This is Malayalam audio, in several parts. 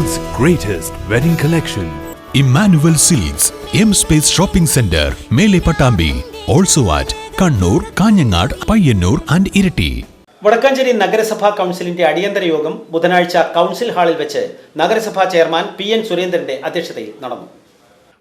greatest wedding collection. Immanuel silks M space shopping centre മേലെ Pattambi also at Kannur Kanhangad Payyannur and Iritty Vadakkanchery നഗരസഭാ കൗൺസിലിന്റെ അടിയന്തര യോഗം ബുധനാഴ്ച കൗൺസിൽ ഹാളിൽ വെച്ച് നഗരസഭാ ചെയർമാൻ പി എൻ സുരേന്ദ്രന്റെ അധ്യക്ഷതയിൽ നടന്നു.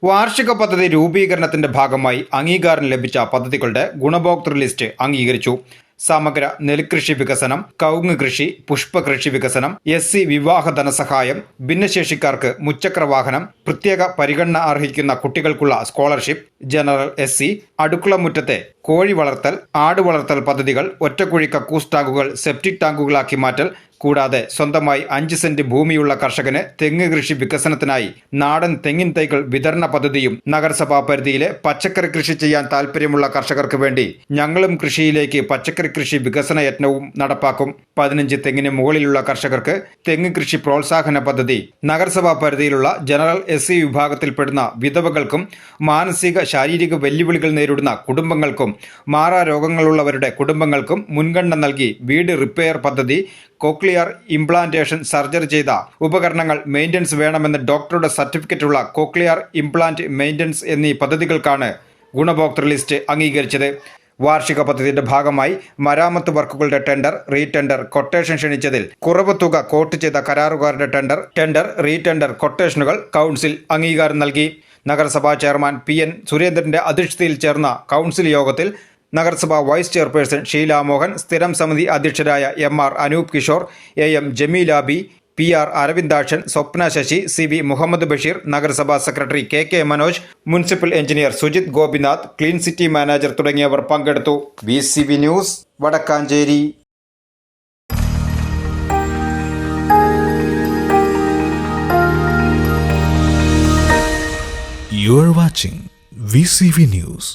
വാർഷിക പദ്ധതി രൂപീകരണത്തിന്റെ ഭാഗമായി അംഗീകാരം ലഭിച്ച പദ്ധതികളുടെ ഗുണഭോക്തൃ ലിസ്റ്റ് അംഗീകരിച്ചു. സമഗ്ര നെൽകൃഷി വികസനം കൗങ്ങ് കൃഷി പുഷ്പകൃഷി വികസനം എസ് സി വിവാഹ ധനസഹായം ഭിന്നശേഷിക്കാർക്ക് മുച്ചക്ര വാഹനം പ്രത്യേക പരിഗണന അർഹിക്കുന്ന കുട്ടികൾക്കുള്ള സ്കോളർഷിപ്പ് ജനറൽ എസ് സി അടുക്കളമുറ്റത്തെ കോഴി വളർത്തൽ ആട് വളർത്തൽ പദ്ധതികൾ ഒറ്റക്കുഴി കക്കൂസ് ടാങ്കുകൾ സെപ്റ്റിക് ടാങ്കുകളാക്കി മാറ്റൽ കൂടാതെ സ്വന്തമായി അഞ്ച് സെന്റ് ഭൂമിയുള്ള കർഷകന് തെങ്ങ് കൃഷി വികസനത്തിനായി നാടൻ തെങ്ങിൻ തൈകൾ വിതരണ പദ്ധതിയും നഗരസഭാ പരിധിയിലെ പച്ചക്കറി കൃഷി ചെയ്യാൻ താൽപ്പര്യമുള്ള കർഷകർക്ക് വേണ്ടി ഞങ്ങളും കൃഷിയിലേക്ക് പച്ചക്കറി കൃഷി വികസന യത്നവും നടപ്പാക്കും. പതിനഞ്ച് തെങ്ങിന് മുകളിലുള്ള കർഷകർക്ക് തെങ്ങ് കൃഷി പ്രോത്സാഹന പദ്ധതി നഗരസഭാ പരിധിയിലുള്ള ജനറൽ എസ് സി വിഭാഗത്തിൽപ്പെടുന്ന വിധവകൾക്കും മാനസിക ശാരീരിക വെല്ലുവിളികൾ നേരിടുന്ന കുടുംബങ്ങൾക്കും മാറാ രോഗങ്ങളുള്ളവരുടെ കുടുംബങ്ങൾക്കും മുൻഗണന നൽകി വീട് റിപ്പയർ പദ്ധതി കോക്ലിയർ ഇംപ്ലാന്റേഷൻ സർജറി ചെയ്ത ഉപകരണങ്ങൾ മെയിന്റനൻസ് വേണമെന്ന് ഡോക്ടറുടെ സർട്ടിഫിക്കറ്റുള്ള കോക്ലിയർ ഇംപ്ലാന്റ് മെയിന്റനൻസ് എന്നീ പദ്ധതികൾക്കാണ് ഗുണഭോക്തൃ ലിസ്റ്റ് അംഗീകരിച്ചത്. വാർഷിക പദ്ധതിയുടെ ഭാഗമായി മരാമത്ത് വർക്കുകളുടെ ടെൻഡർ റീടെൻഡർ കൊട്ടേഷൻ ക്ഷണിച്ചതിൽ കുറവ് തുക കോട്ട് ചെയ്ത കരാറുകാരുടെ ടെൻഡർ ടെൻഡർ റീടെൻഡർ കൊട്ടേഷനുകൾ കൗൺസിൽ അംഗീകാരം നൽകി. നഗരസഭാ ചെയർമാൻ പി എൻ സുരേന്ദ്രന്റെ അധ്യക്ഷതയിൽ ചേർന്ന കൗൺസിൽ യോഗത്തിൽ നഗരസഭാ വൈസ് ചെയർപേഴ്സൺ ഷീല മോഹൻ സ്ഥിരം സമിതി അധ്യക്ഷരായ M R Anoop Kishore A M Jameelabi P R Aravindakshan Swapna Sasi C V Muhammad Basheer നഗരസഭാ secretary K K Manoj municipal engineer Sujith Gopinath clean city manager തുടങ്ങിയവർ പങ്കെടുത്തു B C B news Vadakkanchery you are watching VCV News. News